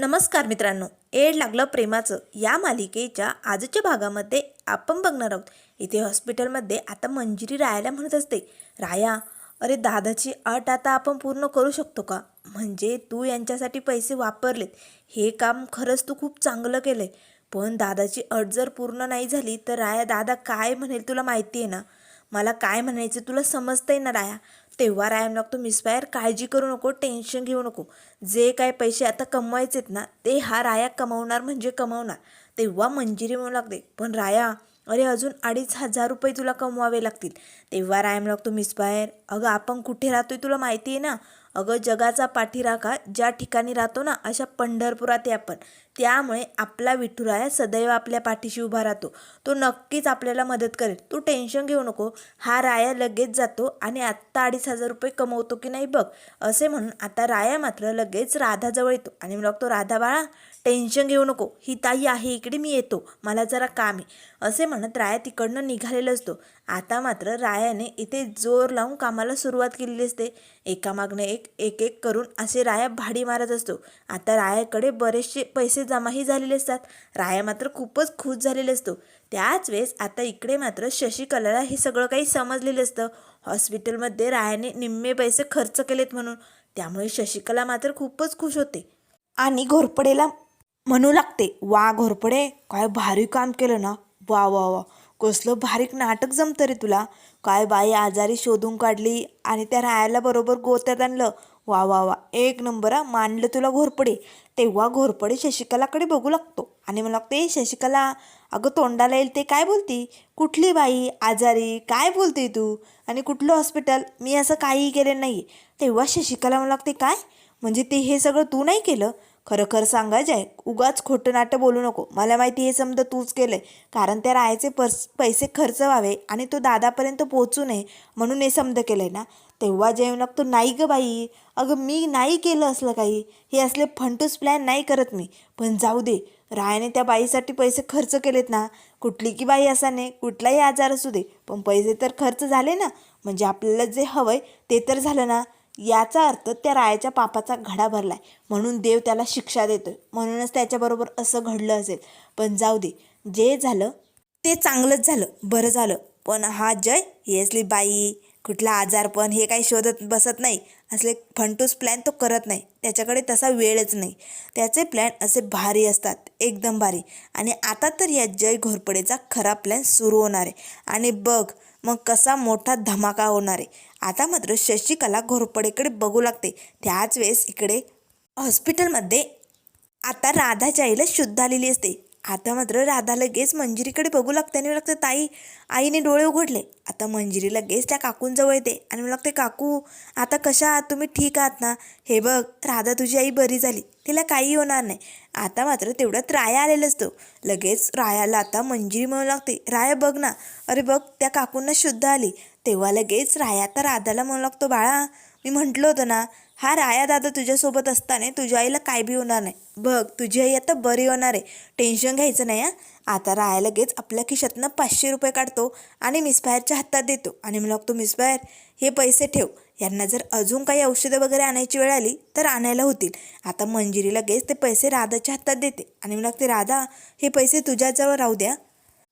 नमस्कार मित्रांनो एड लागलं प्रेमाचं. या मालिकेच्या आजच्या भागामध्ये आपण बघणार आहोत. इथे हॉस्पिटलमध्ये आता मंजिरी रायाला म्हणत असते राया अरे दादाची अट आता आपण पूर्ण करू शकतो का? म्हणजे तू यांच्यासाठी पैसे वापरलेत. हे काम खरंच तू खूप चांगलं केलं आहे पण दादाची अट जर पूर्ण नाही झाली तर राया दादा काय म्हणेल तुला माहिती आहे ना? मला काय म्हणायचं तुला समजतंय ना राया? तेव्हा रायम लागतो मिसफायर काळजी करू नको टेन्शन घेऊ नको. जे काय पैसे आता कमवायचेत ना ते हा राया कमावणार म्हणजे कमावणार. तेव्हा मंजिरी म्हणू लागते पण राया अरे अजून अडीच हजार रुपये तुला कमवावे लागतील. तेव्हा रायम लागतो मिसफायर अगं आपण कुठे राहतोय तुला माहिती आहे ना? अगं जगाचा पाठीराखा ज्या ठिकाणी राहतो ना अशा पंढरपुरात आहे आपण त्यामुळे आपला विठुराया सदैव आपल्या पाठीशी उभा राहतो. तो नक्कीच आपल्याला मदत करेल. तू टेन्शन घेऊ नको. हा राया लगेच जातो आणि आत्ता अडीच हजार रुपये कमवतो की नाही बघ असे म्हणून आता राया मात्र लगेच राधाजवळ येतो. आणि मग तो राधा बाळा टेन्शन घेऊ नको. ही ताई आहे इकडे मी येतो. मला जरा काम आहे. असे म्हणत राया तिकडनं निघालेला असतो. आता मात्र रायाने इथे जोर लावून कामाला सुरुवात केलेली असते. एकामागनं एक एक एक करून असे राया भाडी मारत असतो. आता रायाकडे बरेचसे पैसे जमाही झालेले असतात. राया मात्र खूपच खुश झालेले असतो. त्याच वेळेस आता इकडे मात्र शशिकलाला हे सगळं काही समजलेलं असतं. हॉस्पिटलमध्ये रायाने निम्मे पैसे खर्च केलेत म्हणून. त्यामुळे शशिकला मात्र खूपच खुश होते. आणि घोरपडेला म्हणू लागते वा घोरपडे काय भारी काम केलं ना. वा वा वा. कसलं भारीक नाटक जमतं रे तुला. काय बाई आजारी शोधून काढली आणि त्या रायाला बरोबर गोत्यात आणलं. वा वा वा. एक नंबर हा. मानलं तुला घोरपडे. तेव्हा घोरपडे शशिकलाकडे बघू लागतो. आणि मला लागते शशिकला अगं तोंडाला येईल ते काय बोलती? कुठली बाई? आजारी? काय बोलते तू? आणि कुठलं हॉस्पिटल? मी असं काहीही केलं नाही तेव्हा शशिकला मला लागते काय? म्हणजे ते हे सगळं तू नाही केलं? खरं खरं सांगायचं आहे उगाच खोटं नाटं बोलू नको. मला माहिती हे समजा तूच केलं आहे कारण त्या रायाचे पर्स पैसे खर्च व्हावे आणि तो दादापर्यंत पोहोचू नये म्हणून हे समजा केलं आहे ना. तेव्हा जेवण लागतो नाही गं बाई. अगं मी नाही केलं असलं काही. हे असले फंटूस प्लॅन नाही करत मी. पण जाऊ दे. रायाने त्या बाईसाठी पैसे खर्च केलेत ना. कुठली की बाई असा नाही कुठलाही आजार असू दे. पण पैसे तर खर्च झाले ना. म्हणजे आपल्याला जे हवं आहे ते तर झालं ना. याचा अर्थ त्या रायाच्या पापाचा घडा भरलाय. म्हणून देव त्याला शिक्षा देतोय. म्हणूनच त्याच्याबरोबर असं घडलं असेल. पण जाऊ दे. जे झालं ते चांगलंच झालं. बरं झालं. पण हा जय येसली बाई. कुठला आजारपण हे काही शोधत बसत नाही. असले फंटूस प्लॅन तो करत नाही. त्याच्याकडे तसा वेळच नाही. त्याचे प्लॅन असे भारी असतात. एकदम भारी. आणि आता तर या जय घोरपडेचा खरा प्लॅन सुरू होणार आहे. आणि बघ मग कसा मोठा धमाका होणार आहे. आता मात्र शशिकला घोरपडेकडे बघू लागते. त्याच वेळेस इकडे हॉस्पिटलमध्ये आता राधाच्या आईला शुद्ध आलेली असते. आता मात्र राधा लगेच मंजिरीकडे बघू लागते आणि लागते ताई आईने डोळे उघडले. आता मंजिरी लगेच त्या काकूंजवळ येते आणि मला लागते काकू आता कशा आहात? तुम्ही ठीक आहात ना? हे बघ राधा तुझी आई बरी झाली. तिला काही होणार नाही. आता मात्र तेवढ्यात राया आलेलं असतो. लगेच रायाला आता मंजिरी म्हणू लागते राया बघ ना. अरे बघ त्या काकूंना शुद्ध आली. तेव्हा लगेच राया आता राधाला म्हणू लागतो बाळा मी म्हटलं होतं ना हा राया दादा तुझ्यासोबत असताना तुझ्या आईला काय बी होणार नाही. बघ तुझी आई आता बरी होणार आहे. टेन्शन घ्यायचं नाही हा. आता राया लगेच आपल्या खिशातनं पाचशे रुपये काढतो आणि मिसफायरच्या हातात देतो. आणि मला लागतो मिसफायर हे पैसे ठेव. यांना जर अजून काही औषधं वगैरे आणायची वेळ आली तर आणायला होतील. आता मंजिरी लगेच ते पैसे राधाच्या हातात देते. आणि मला लागते राधा हे पैसे तुझ्याजवळ राहू द्या.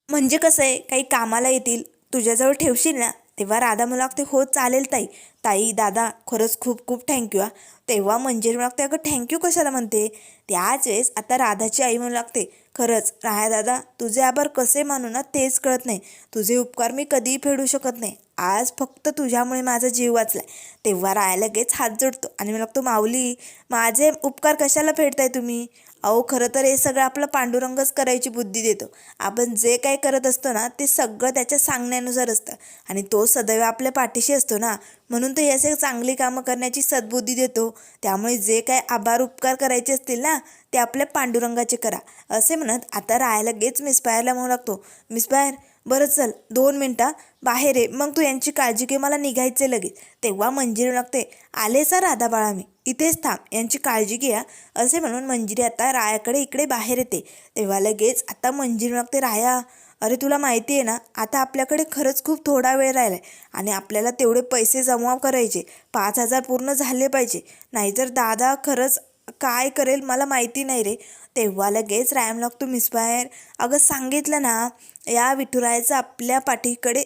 म्हणजे कसं आहे काही कामाला येतील तुझ्याजवळ ठेवशील ना तेव्हा राधा मला लागते हो चालेल ताई. ताई दादा खरंच खूप खूप थँक्यू हा. तेव्हा मंजिरी लागते अगं थँक्यू कशाला म्हणते? त्याच वेळेस आता राधाची आई म्हणू लागते खरंच राया दादा तुझे आभार कसे मानू ना तेच कळत नाही. तुझे उपकार मी कधीही फेडू शकत नाही. आज फक्त तुझ्यामुळे माझा जीव वाचला तेव्हा राया लगेच हात जोडतो. आणि मला लागतो माऊली माझे उपकार कशाला फेडताय तुम्ही? अहो खरं तर हे सगळं आपलं पांडुरंगच करायची बुद्धी देतो. आपण जे काही करत असतो ना ते सगळं त्याच्या सांगण्यानुसार असतं. आणि तो सदैव आपल्या पाठीशी असतो ना म्हणून तो असे चांगली कामं करण्याची सद्बुद्धी देतो. त्यामुळे जे काय आभार उपकार करायचे असतील ना ते आपल्या पांडुरंगाचे करा. असे म्हणत आता राहायला लगेच मिसपायरला म्हणू लागतो. मिसपायर बरं चल दोन मिनटं बाहेर आहे मग तू यांची काळजी घे मला निघायचे लगेच. तेव्हा मंजिरी लागते आले सर राधा बाळा मी इथेच थांब यांची काळजी घ्या. असे म्हणून मंजिरी आता रायाकडे इकडे बाहेर येते. तेव्हा लगेच आता मंजिरी लागते राया. अरे तुला माहिती आहे ना आता आपल्याकडे खरंच खूप थोडा वेळ राहिला आहे आणि आपल्याला तेवढे पैसे जमा करायचे. पाच हजार पूर्ण झाले पाहिजे. नाहीतर दादा खरंच काय करेल मला माहिती नाही रे. तेव्हा लगेच रायम लागतो मिसफायर अगं सांगितलं ना या विठुरायाचं आपल्या पाठीकडे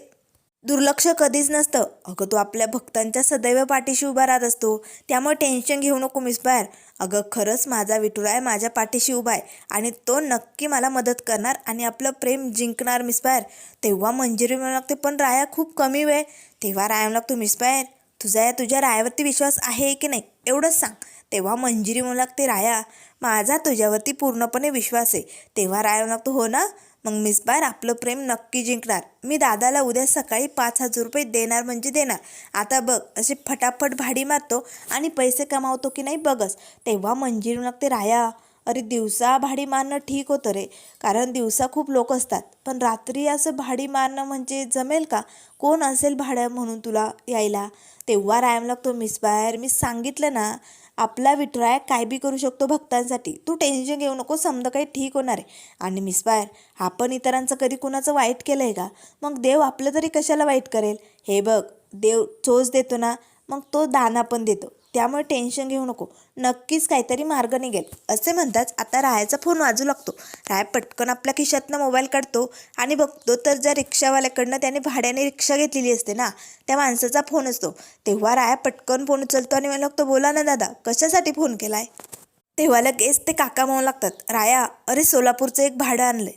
दुर्लक्ष कधीच नसतं. अगं तो आपल्या भक्तांच्या सदैव पाठीशी उभा राहत असतो. त्यामुळे टेन्शन घेऊ नको मिसबायर अगं खरंच माझा विठुराय माझ्या पाठीशी उभा आहे आणि तो नक्की मला मदत करणार आणि आपलं प्रेम जिंकणार मिसबायर तेव्हा मंजिरी मिळू लागते पण राया खूप कमी वेळ. तेव्हा रायम लागतो मिसबायर तुझा या तुझ्या रायावरती विश्वास आहे की नाही? एवढंच सांग. तेव्हा मंजिरी म्हणू लागते राया माझा तुझ्यावरती पूर्णपणे विश्वास आहे. तेव्हा राया म्हणू लागतो हो ना? मग मिस बार आपलं प्रेम नक्की जिंकणार. मी दादाला उद्या सकाळी पाच हजार रुपये देणार म्हणजे देणार. आता बघ असे फटाफट भाडी मारतो आणि पैसे कमावतो की नाही बघच. तेव्हा मंजिरी लागते राया. अरे दिवसा भाडी मारणं ठीक होतं रे. कारण दिवसा खूप लोक असतात. पण रात्री असं भाडी मारणं म्हणजे जमेल का? कोण असेल भाडं म्हणून तुला यायला? तेव्हा रायम लागतो मिस बाहेर मी सांगितलं ना आपला विठराय काय बी करू शकतो भक्तांसाठी. तू टेन्शन घेऊ नको समजा काही ठीक होणार आहे. आणि मिस बाहेर आपण इतरांचं कधी कुणाचं वाईट केलं आहे का? मग देव आपलं तरी कशाला वाईट करेल? हे बघ देव चोच देतो ना मग तो दाना पण देतो. त्यामुळे टेन्शन घेऊ नको. नक्कीच काहीतरी मार्ग निघेल. असे म्हणताच आता रायाचा फोन वाजू लागतो. राय पटकन आपल्या खिशातनं मोबाईल काढतो आणि बघतो तर ज्या रिक्षावाल्याकडनं त्याने भाड्याने रिक्षा घेतलेली असते ना त्या माणसाचा फोन असतो. तेव्हा राया पटकन फोन उचलतो आणि मला लागतो बोला ना दादा कशासाठी फोन केलाय? तेव्हा लगेच ते काका म्हणू लागतात राया अरे सोलापूरचं एक भाडं आणलंय.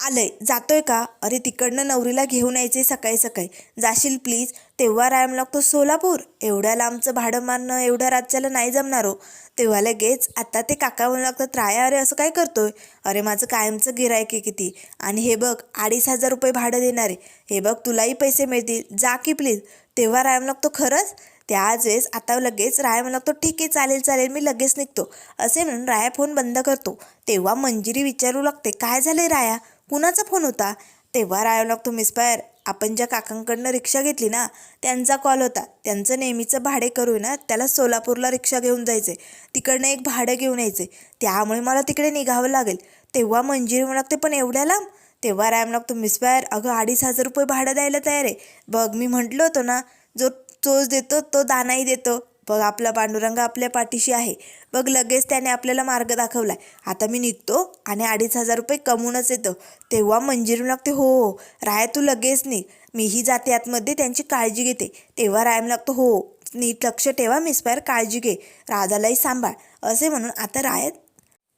आलंय. जातोय का? अरे तिकडनं नवरीला घेऊन यायचे सकाळी सकाळी. जाशील प्लीज तेव्हा रायम लागतो सोलापूर. एवढ्या लांबचं भाडं मारणं एवढ्या राज्याला नाही जमणार हो. तेव्हा लगेच आता ते काका म्हणू लागतात राया अरे असं काय करतोय? अरे माझं कायमचं गिरायक आहे किती. आणि हे बघ अडीच हजार रुपये भाडं देणार. आहे हे बघ तुलाही पैसे मिळतील. जा की प्लीज तेव्हा रायम लागतो खरंच? त्याच वेळेस आता लगेच राया म्हणू लागतो. ठीक आहे चालेल चालेल मी लगेच निघतो. असे म्हणून राया फोन बंद करतो. तेव्हा मंजिरी विचारू लागते काय झालंय राया? कुणाचा फोन होता? तेव्हा राया लागतो मिसपायर आपण ज्या काकांकडनं रिक्षा घेतली ना त्यांचा कॉल होता. त्यांचं नेहमीचं भाडे करू ना त्याला सोलापूरला रिक्षा घेऊन जायचे तिकडनं एक भाडं घेऊन यायचे त्यामुळे मला तिकडे निघावं लागेल. तेव्हा मंजिरी म्हणू लागते पण एवढ्या लांब? तेव्हा राम लागतो मिसपायर अगं अडीच हजार रुपये भाडं द्यायला तयार आहे. बघ मी म्हटलं होतं ना जो चोच देतो तो दानाही देतो. बघ आपला पांडुरंग आपल्या पाठीशी आहे. बघ लगेच त्याने आपल्याला मार्ग दाखवला आता मी निघतो आणि अडीच हजार रुपये कमवूनच येतो. तेव्हा मंजिरू लागते. हो हो. राया तू लगेच निघ. मीही जाते आतमध्ये त्यांची काळजी घेते. तेव्हा रायम लागतो हो. नीट लक्ष ठेवा मिसपायर काळजी घे. राधालाही सांभाळ. असे म्हणून आता रायत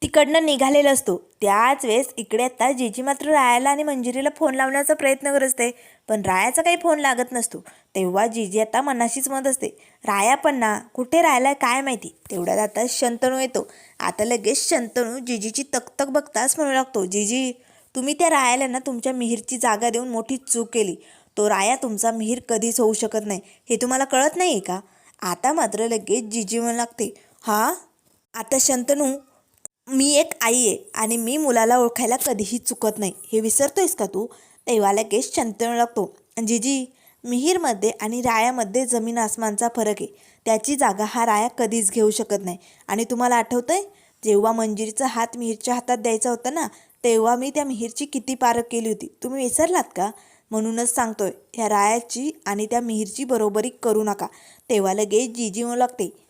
तिकडनं निघालेला असतो. त्याच वेळेस इकडे आता जीजी मात्र रायाला आणि मंजिरीला फोन लावण्याचा प्रयत्न करत असते. पण रायाचा काही फोन लागत नसतो. तेव्हा जीजी आता मनाशीच मत असते. राया पण ना कुठे राहायला काय माहिती? तेवढ्यात आता शंतनू येतो. आता लगेच शंतनू जीजीची तकतक बघताच म्हणू लागतो जीजी तुम्ही त्या रायाला ना तुमच्या मिहीरची जागा देऊन मोठी चूक केली. तो राया तुमचा मिहीर कधीच होऊ शकत नाही. हे तुम्हाला कळत नाही आहे का? आता मात्र लगेच जीजी म्हणू लागते हां? आता शंतनू मी एक आई आहे आणि मी मुलाला ओळखायला कधीही चुकत नाही. हे विसरतोयस का तू? तेव्हा लगेच शंतनू लागतो. जीजी मिहीरमध्ये आणि रायामध्ये जमीन आसमानचा फरक आहे. त्याची जागा हा राया कधीच घेऊ शकत नाही. आणि तुम्हाला आठवतंय? जेव्हा मंजिरीचा हात मिहीरच्या हातात द्यायचा होता ना तेव्हा मी त्या मिहीरची किती पारख केली होती. तुम्ही विसरलात का? म्हणूनच सांगतोय. ह्या रायाची आणि त्या मिहीरची बरोबरी करू नका. तेव्हा लगेच जीजी म्हणू लागते.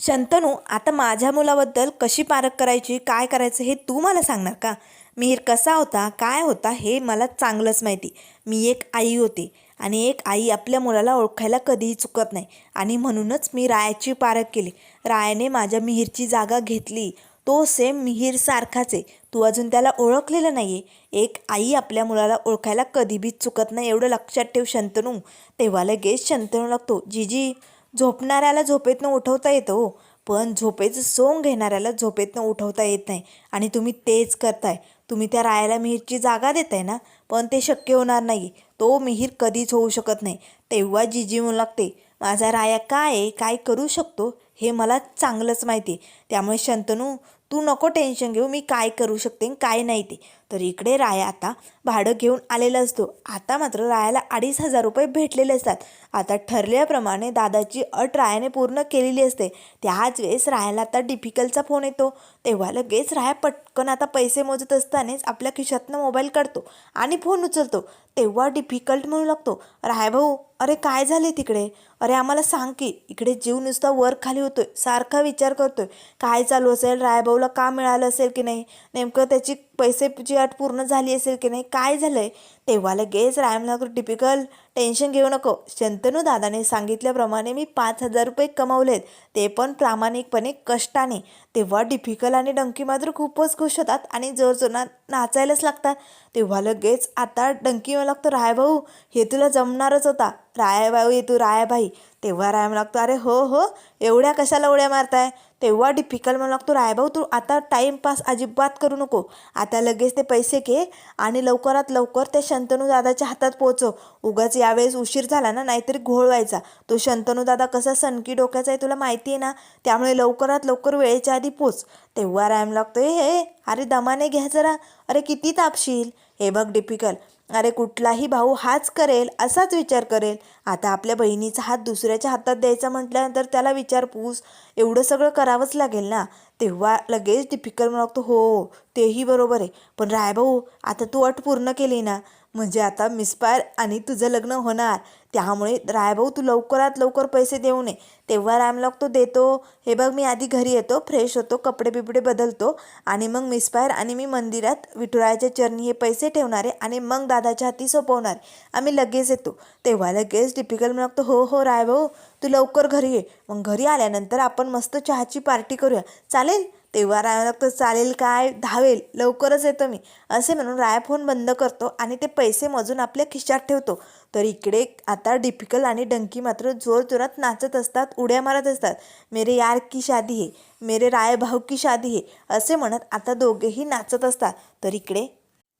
शंतनू आता माझ्या मुलाबद्दल कशी पारख करायची काय करायचं हे तू मला सांगणार का? मिहीर कसा होता काय होता हे मला चांगलंच माहिती. मी एक आई होते आणि एक आई आपल्या मुलाला ओळखायला कधीही चुकत नाही आणि म्हणूनच मी रायाची पारख केली. रायाने माझ्या मिहीरची जागा घेतली. तो सेम मिहीर सारखाच आहे. तू अजून त्याला ओळखलेलं नाही आहे एक आई आपल्या मुलाला ओळखायला कधीबी चुकत नाही एवढं लक्षात ठेव शंतनू. तेव्हा लगेच शंतनू लागतो जीजी झोपणाऱ्याला झोपेतनं उठवता येतं हो पण झोपेचं सोंग घेणाऱ्याला झोपेतनं उठवता येत नाही. आणि तुम्ही तेच करताय. तुम्ही त्या रायाला मिहीरची जागा देताय ना? पण ते शक्य होणार नाही. तो मिहीर कधीच होऊ शकत नाही. तेव्हा जिजी म्हणू लागते माझा राया काय आहे? काय करू शकतो? हे मला चांगलंच माहिती आहे. त्यामुळे शंतनू तू नको टेन्शन घेऊ मी काय करू शकते आणि काय नाही ते. तर इकडे राया आता भाडं घेऊन आलेला असतो. आता मात्र रायाला अडीच हजार रुपये भेटलेले असतात. आता ठरल्याप्रमाणे दादाची अट रायाने पूर्ण केलेली असते. त्याच वेळेस रायाला आता डिफिकल्टचा फोन येतो. तेव्हा लगेच राया पटकन आता पैसे मोजत असतानाच आपल्या खिशातनं मोबाईल काढतो आणि फोन उचलतो. तेव्हा डिफिकल्ट म्हणू लागतो. राय भाऊ अरे काय झाले तिकडे? अरे आम्हाला सांग की इकडे जीव नुसता वर खाली होतोय सारखा विचार करतोय. काय चालू असेल? रायभाऊला का मिळालं असेल की नाही? नेमकं त्याची पैसेची अट पूर्ण झाली असेल की नाही काय झालं आहे तेव्हा लगेच रायमला टिपिकल टेन्शन घेऊ नको. शंतनू दादाने सांगितल्याप्रमाणे मी पाच हजार रुपये कमवलेत. ते पण प्रामाणिकपणे कष्टाने. तेव्हा डिफिकल आणि डंकी मात्र खूपच खुश होतात आणि जोरजोरात नाचायलाच लागतात. तेव्हा लगेच आता डंकी मला रायभाऊ हे तुला जमणारच होता. रायाभाऊ ये तू रायाबाई तेव्हा राय मला लागतो अरे हो हो एवढ्या कशाला उड्या मारताय? तेव्हा डिफिकल्ट मला लागतो रायभाऊ तू आता टाईमपास अजिबात करू नको. आता लगेच ते पैसे घे आणि लवकरात लवकर ते शंतनू दादाच्या हातात पोहोचव. उगाच यावेळेस उशीर झाला ना नाहीतरी घोळ व्हायचा. तो शंतनू दादा कसा सनकी डोक्याचा आहे तुला माहिती आहे ना? त्यामुळे लवकरात लवकर वेळेच्या आधी पोच तेव्हा रायम लागतो हे हे अरे दमाने घ्या जरा. अरे किती तापशील. हे बघ डिफिकल्ट अरे कुठलाही भाऊ हाच करेल असाच विचार करेल. आता आपल्या बहिणीचा हात दुसऱ्याच्या हातात द्यायचा म्हटल्यानंतर त्याला विचारपूस एवढं सगळं करावंच लागेल ना? तेव्हा लगेच डिफिकल्ट लागतो हो तेही बरोबर आहे. पण राय भाऊ आता तू अट पूर्ण केली ना म्हणजे आता मिसपायर आणि तुझं लग्न होणार. त्यामुळे रायभाऊ तू लवकरात लवकर पैसे देऊ नये. तेव्हा रामलॉक तो देतो. हे बघ मी आधी घरी येतो फ्रेश होतो कपडे बिपडे बदलतो आणि मग मिसपायर आणि मी मंदिरात विठुरायाच्या चरणी हे पैसे ठेवणारे आणि मग दादाच्या हाती सोपवणार. आम्ही लगेच येतो. तेव्हा लगेच टिपिकल तो हो हो रायभाऊ तू लवकर घरी ये. मग घरी आल्यानंतर आपण मस्त चहाची पार्टी करूया. चालेल? तेव्हा राया चालेल काय? धावेल. लवकरच येतो मी. असे म्हणून राया फोन बंद करतो आणि ते पैसे मोजून आपल्या खिशात ठेवतो. तर इकडे आता डिफिकल आणि डंकी मात्र जोर जोरात नाचत असतात उड्या मारत असतात. मेरे यार की शादी है? मेरे राय भाऊ की शादी है? असे म्हणत आता दोघेही नाचत असतात. तर इकडे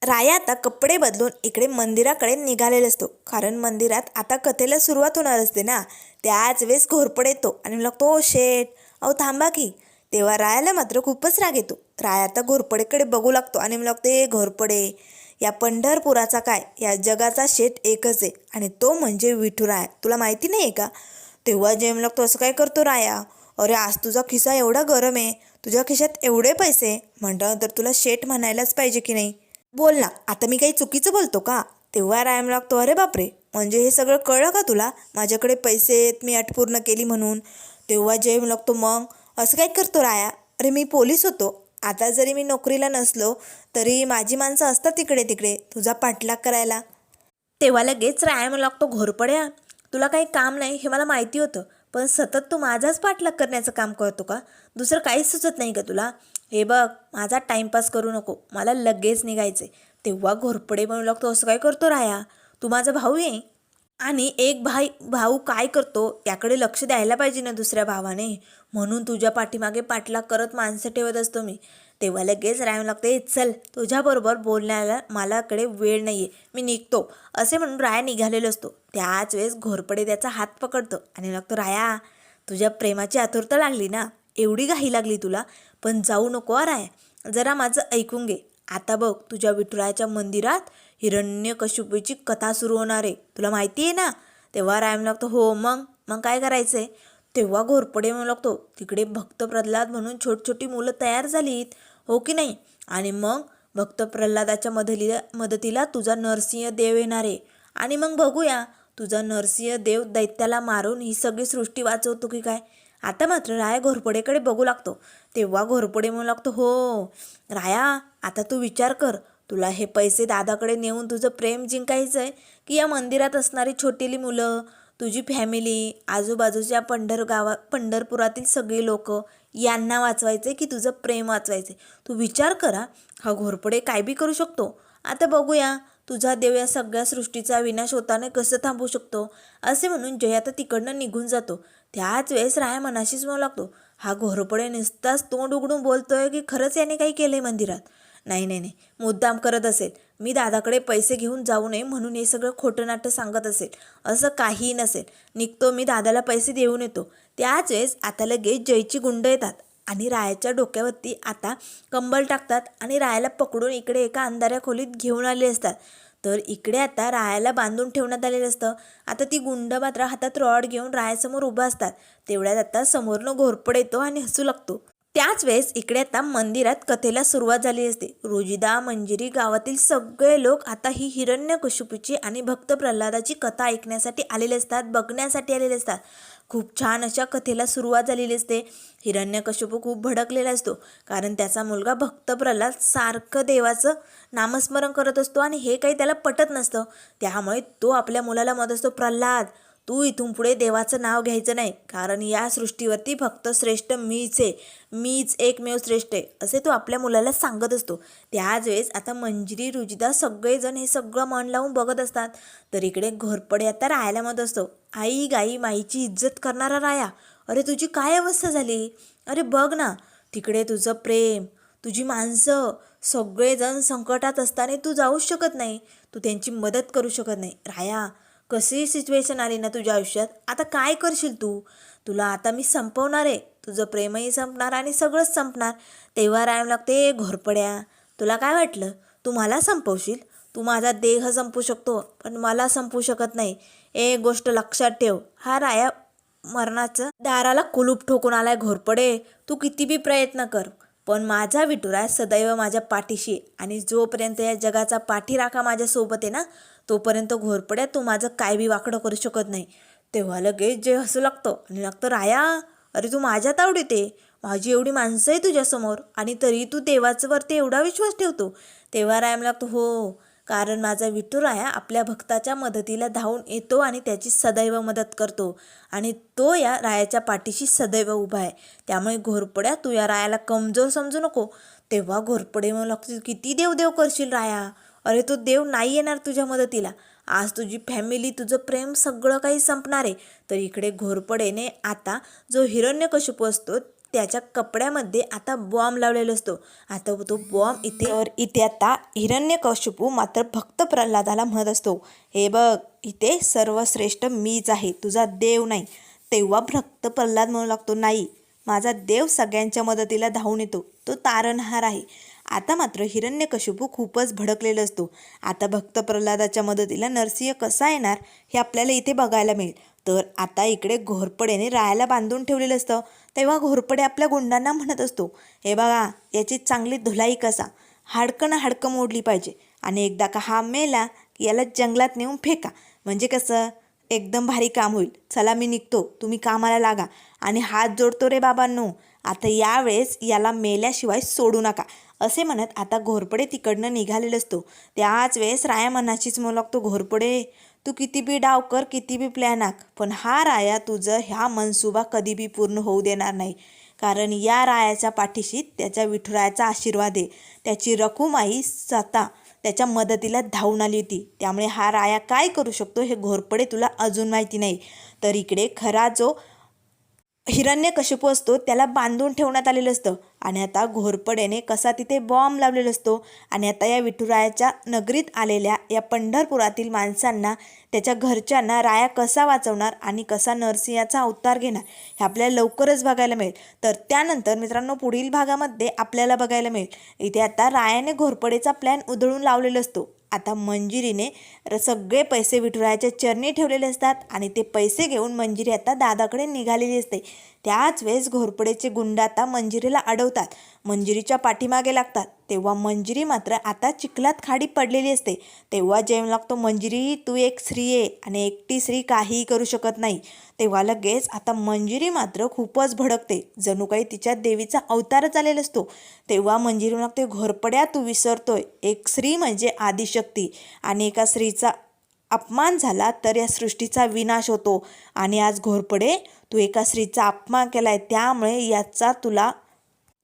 राया आता कपडे बदलून इकडे मंदिराकडे निघालेला असतो. कारण मंदिरात आता कथेला सुरुवात होणार असते ना? त्याच वेळेस घोरपड येतो आणि लागतो ओ शेट अहो थांबा की. तेव्हा रायाला मात्र खूपच राग येतो. राया आता घोरपडेकडे बघू लागतो आणि मला लागतो हे घोरपडे या पंढरपुराचा काय? या जगाचा शेट एकच आहे आणि तो म्हणजे विठुराय तुला माहिती नाही आहे का? तेव्हा जेम लागतो असं काय करतो राया? अरे आज तुझा खिसा एवढा गरम आहे. तुझ्या खिशात एवढे पैसे म्हटल्यानंतर तुला शेट म्हणायलाच पाहिजे की नाही? बोल ना. आता मी काही चुकीचं बोलतो का? तेव्हा रायम लागतो अरे बापरे! म्हणजे हे सगळं कळलं का तुला? माझ्याकडे पैसे आहेत मी अट पूर्ण केली म्हणून. तेव्हा जयम लागतो मग? असं काय करतो राया? अरे मी पोलीस होतो. आता जरी मी नोकरीला नसलो तरी माझी माणसं असतात तिकडे तिकडे तुझा पाठलाग करायला. तेव्हा लगेच राया मला लागतो घोरपड्या तुला काही काम नाही हे मला माहिती होतं. पण सतत तू माझाच पाठलाग करण्याचं काम करतो का? दुसरं काहीच सुचत नाही का तुला? हे बघ माझा टाईमपास करू नको. मला लगेच निघायचे तेव्हा घोरपडे म्हणू लागतो असं काय करतो राया? तू माझा भाऊ आहे. आणि एक भाई भाऊ काय करतो याकडे लक्ष द्यायला पाहिजे ना दुसऱ्या भावाने. म्हणून तुझ्या पाठीमागे पाठलाग करत माणसं ठेवत असतो मी. तेव्हा लगेच राहावं लागते चल तुझ्याबरोबर बोलण्याला मलाकडे वेळ नाही आहे मी निघतो. असे म्हणून राया निघालेलो असतो. त्याच वेळेस घोरपडे त्याचा हात पकडतो आणि लागतो राया तुझ्या प्रेमाची आतुरता लागली ना एवढी घाई लागली तुला पण जाऊ नको राया. जरा माझं ऐकून घे. आता बघ तुझ्या विठुरायाच्या मंदिरात हिरण्यकशिपूची कथा सुरू होणार आहे. तुला माहिती आहे ना? तेव्हा रायम लागतो हो मग? मग काय करायचं आहे तेव्हा घोरपडे म्हणू लागतो तिकडे भक्त प्रल्हाद म्हणून छोटी छोटी मुलं तयार झालीत हो की नाही? आणि मग भक्त प्रल्हादाच्या मदतीला मदतीला तुझा नरसिंह देव येणार आहे. आणि मग बघूया तुझा नरसिंह देव दैत्याला मारून ही सगळी सृष्टी वाचवतो की काय? आता मात्र राया घोरपडेकडे बघू लागतो. तेव्हा घोरपडे म्हणू लागतो हो राया आता तू विचार कर. तुला हे पैसे दादाकडे नेऊन तुझं प्रेम जिंकायचं आहे की या मंदिरात असणारी छोटीली मुलं तुझी फॅमिली आजूबाजूच्या पंढर गावा पंढरपुरातील सगळी लोक यांना वाचवायचे की तुझं प्रेम वाचवायचे तू विचार करा हा घोरपडे काय बी करू शकतो? आता बघूया तुझा देव या सगळ्या सृष्टीचा विनाश होताना कसं थांबवू शकतो? असे म्हणून जय आता तिकडनं निघून जातो. त्याच वेळेस राया मनाशीच म्हणू लागतो हा घोरपडे नुसताच तोंड उघडून बोलतोय की खरंच याने काही केलंय मंदिरात? नाही नाही नाही मुद्दाम करत असेल. मी दादाकडे पैसे घेऊन जाऊ नये म्हणून हे सगळं खोटं नाटं सांगत असेल. असं काहीही नसेल. निघतो मी दादाला पैसे देऊन येतो. त्याच वेळेस आता लगेच जयची गुंड येतात आणि रायाच्या डोक्यावरती आता कंबल टाकतात आणि रायाला पकडून इकडे एका अंधाऱ्या खोलीत घेऊन आले असतात. तर इकडे आता रायाला बांधून ठेवण्यात आलेलं असतं. आता ती गुंड मात्र हातात रॉड घेऊन रायासमोर उभा असतात. तेवढ्यात आता समोरनं घोरपड येतो आणि हसू लागतो. त्याच वेळेस इकडे आता मंदिरात कथेला सुरुवात झाली असते. रोजिदा मंजिरी गावातील सगळे लोक आता ही हिरण्यकशिपूची आणि भक्त प्रल्हादाची कथा ऐकण्यासाठी आलेले असतात बघण्यासाठी आलेले असतात. खूप छान अशा कथेला सुरुवात झालेली असते. हिरण्यकश्यपू खूप भडकलेला असतो. कारण त्याचा मुलगा भक्त प्रल्हाद सारखं देवाचं नामस्मरण करत असतो आणि हे काही त्याला पटत नसतं. त्यामुळे तो आपल्या मुलाला मत असतो प्रल्हाद तू इथून पुढे देवाचं नाव घ्यायचं नाही कारण या सृष्टीवरती फक्त श्रेष्ठ मीच आहे. मीच एकमेव श्रेष्ठ आहे असे तो आपल्या मुलाला सांगत असतो. त्याच वेळेस आता मंजिरी रुजिदा सगळेजण हे सगळं मन लावून बघत असतात. तर इकडे घोरपडे आता राहायला मत असतो. आई गाई माईची इज्जत करणारा राया. अरे तुझी काय अवस्था झाली? अरे बघ ना. तिकडे तुझं प्रेम तुझी माणसं सगळेजण संकटात असताना तू जाऊच शकत नाही. तू त्यांची मदत करू शकत नाही. राया कशी सिच्युएशन आली ना तुझ्या आयुष्यात? आता काय करशील तू? तुला आता मी संपवणार आहे. तुझं प्रेमही संपणार आणि सगळंच संपणार. तेव्हा राय लागते घोरपड्या. तुला काय वाटलं? तू मला संपवशील? तू माझा देह संपू शकतो पण मला संपू शकत नाही. एक गोष्ट लक्षात ठेव. हा राया मरणाचं दाराला कुलूप ठोकून आलाय घोरपडे. तू किती बी प्रयत्न कर. पण माझा विठुरा सदैव माझ्या पाठीशी आणि जोपर्यंत या जगाचा पाठीराखा माझ्यासोबत आहे ना तोपर्यंत घोरपड्या तू माझं काय बी वाकडं करू शकत नाही. तेव्हा लगेच जे हसू लागतं आणि लागतं राया अरे तू माझ्यात आवडीत आहे. माझी एवढी माणसं आहे तुझ्यासमोर आणि तरी तू देवाचं वरती एवढा विश्वास ठेवतो. तेव्हा राया लागतो हो कारण माझा विठुराया आपल्या भक्ताच्या मदतीला धावून येतो आणि त्याची सदैव मदत करतो. आणि तो या रायाच्या पाठीशी सदैव उभा आहे. त्यामुळे घोरपड्या तू या रायाला कमजोर समजू नको. तेव्हा घोरपडे मग लागतील किती देवदेव करशील राया? अरे तो देव नाही येणार तुझ्या मदतीला. आज तुझी फॅमिली तुझं प्रेम सगळं काही संपणार आहे. तर इकडे घोरपडेने आता जो हिरण्यकशिपू असतो त्याच्या कपड्यामध्ये आता बॉम्ब लावलेला असतो. आता तो बॉम्ब इथे तर इथे आता हिरण्यकशिपू मात्र फक्त प्रल्हादाला म्हणत असतो हे बघ इथे सर्वश्रेष्ठ मीच आहे तुझा देव नाही. तेव्हा भक्त प्रल्हाद म्हणू लागतो नाही माझा देव सगळ्यांच्या मदतीला धावून येतो तो तारणहार आहे. आता मात्र हिरण्यकशिपू खूपच भडकलेला असतो. आता भक्त प्रल्हादाच्या मदतीला नरसिंह कसा येणार हे आपल्याला इथे बघायला मिळेल. तर आता इकडे घोरपडेने रायाला बांधून ठेवलेलं असतं. तेव्हा घोरपडे आपल्या गुंडांना म्हणत असतो हे बघा याची चांगली धुलाई कसा? हाडकं ना हाडकं मोडली पाहिजे. आणि एकदा का हा मेला की याला जंगलात नेऊन फेका. म्हणजे कसं? एकदम भारी काम होईल. चला मी निघतो. तुम्ही कामाला लागा. आणि हात जोडतो रे बाबांनो. आता यावेळेस याला मेल्याशिवाय सोडू नका. असे म्हणत आता घोरपडे तिकडनं निघालेलं असतो. त्याच वेळेस राया मनाशीच म्हणू लागतो घोरपडे तू किती बी डाव कर किती बी प्लॅन आख पण हा राया तुझं ह्या मनसुबा कधी बी पूर्ण होऊ देणार नाही. कारण या रायाच्या पाठीशी त्याच्या विठुरायाचा आशीर्वाद आहे. त्याची रखुमाई स्वतः त्याच्या मदतीला धावून आली होती. त्यामुळे हा राया काय करू शकतो हे घोरपडे तुला अजून माहिती नाही. तर इकडे खरा जो हिरण्यकशिपू असतो त्याला बांधून ठेवण्यात आलेलं असतं. आणि आता घोरपडेने कसा तिथे बॉम्ब लावलेला असतो आणि आता या विठुरायाच्या नगरीत आलेल्या या पंढरपुरातील माणसांना त्याच्या घरच्यांना राया कसा वाचवणार आणि कसा नरसिंहाचा अवतार घेणार हे आपल्याला लवकरच बघायला मिळेल. तर त्यानंतर मित्रांनो पुढील भागामध्ये आपल्याला बघायला मिळेल. इथे आता रायाने घोरपडेचा प्लॅन उधळून लावलेला असतो. आता मंजिरीने र सगळे पैसे विठुरायाच्या चरणी ठेवलेले असतात आणि ते पैसे घेऊन मंजिरी आता दादाकडे निघालेली असते. त्याच वेळेस घोरपडेचे गुंड आता मंजिरीला अडवतात. मंजिरीच्या पाठीमागे लागतात. तेव्हा मंजिरी मात्र आता चिखलात खाडी पडलेली असते. तेव्हा जेम लागतो मंजिरी तू एक स्त्री आहे आणि एकटी स्त्री काहीही करू शकत नाही. तेव्हा लगेच आता मंजिरी मात्र खूपच भडकते. जणू काही तिच्या देवीचा अवतारच आलेला असतो. तेव्हा मंजिरी लागते घोरपड्या तू विसरतोय. एक स्त्री म्हणजे आदिशक्ती. आणि एका स्त्रीचा अपमान झाला तर या सृष्टीचा विनाश होतो. आणि आज घोरपडे तू एका स्त्रीचा अपमान केलाय. त्यामुळे याचा तुला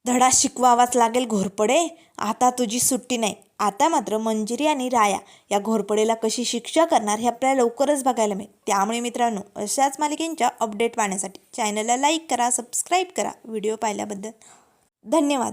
धडा शिकवावाच लागेल घोरपडे. आता तुझी सुट्टी नाही. आता मात्र मंजिरी आणि राया या घोरपडेला कशी शिक्षा करणार हे आपल्याला लवकरच बघायला मिळेल. त्यामुळे मित्रांनो अशाच मालिकेंच्या अपडेट पाहण्यासाठी चॅनलला लाईक करा सबस्क्राईब करा. व्हिडिओ पाहिल्याबद्दल धन्यवाद.